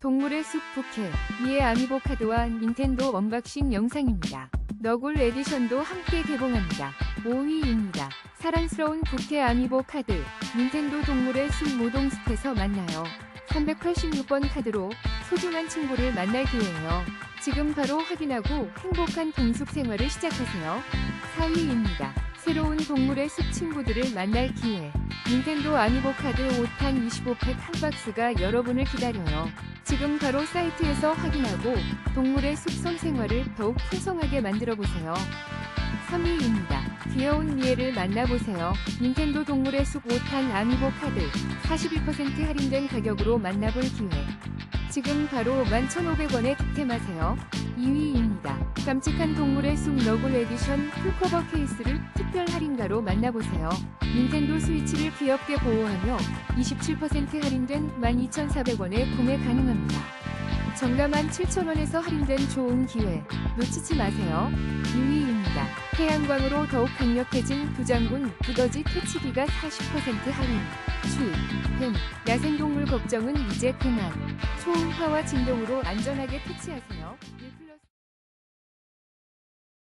동물의 숲 부캐, 미의 아미보카드와 닌텐도 언박싱 영상입니다. 너굴 에디션도 함께 개봉합니다. 5위입니다. 사랑스러운 부캐 아미보 카드, 닌텐도 동물의 숲 모동숲에서 만나요. 386번 카드로 소중한 친구를 만날 기회예요. 지금 바로 확인하고 행복한 동숲 생활을 시작하세요. 4위입니다. 새로운 동물의 숲 친구들을 만날 기회. 닌텐도 아미보 카드 5탄 25팩 한 박스가 여러분을 기다려요. 지금 바로 사이트에서 확인하고 동물의 숲속 생활을 더욱 풍성하게 만들어 보세요. 3위입니다. 귀여운 미애를 만나보세요. 닌텐도 동물의 숲 5탄 아미보 카드 41% 할인된 가격으로 만나볼 기회. 지금 바로 11,500원에 득템하세요. 2위입니다. 깜찍한 동물의 숲 너굴 에디션 풀커버 케이스를 특별 할인가로 만나보세요. 닌텐도 스위치를 귀엽게 보호하며 27% 할인된 12,400원에 구매 가능합니다. 정가만 7,000원에서 할인된 좋은 기회 놓치지 마세요. 2위입니다. 태양광으로 더욱 강력해진 부장군 두더지 퇴치기가 40% 할인. 뱀, 야생동물 걱정은 이제 그만. 초음파와 진동으로 안전하게 퇴치하세요.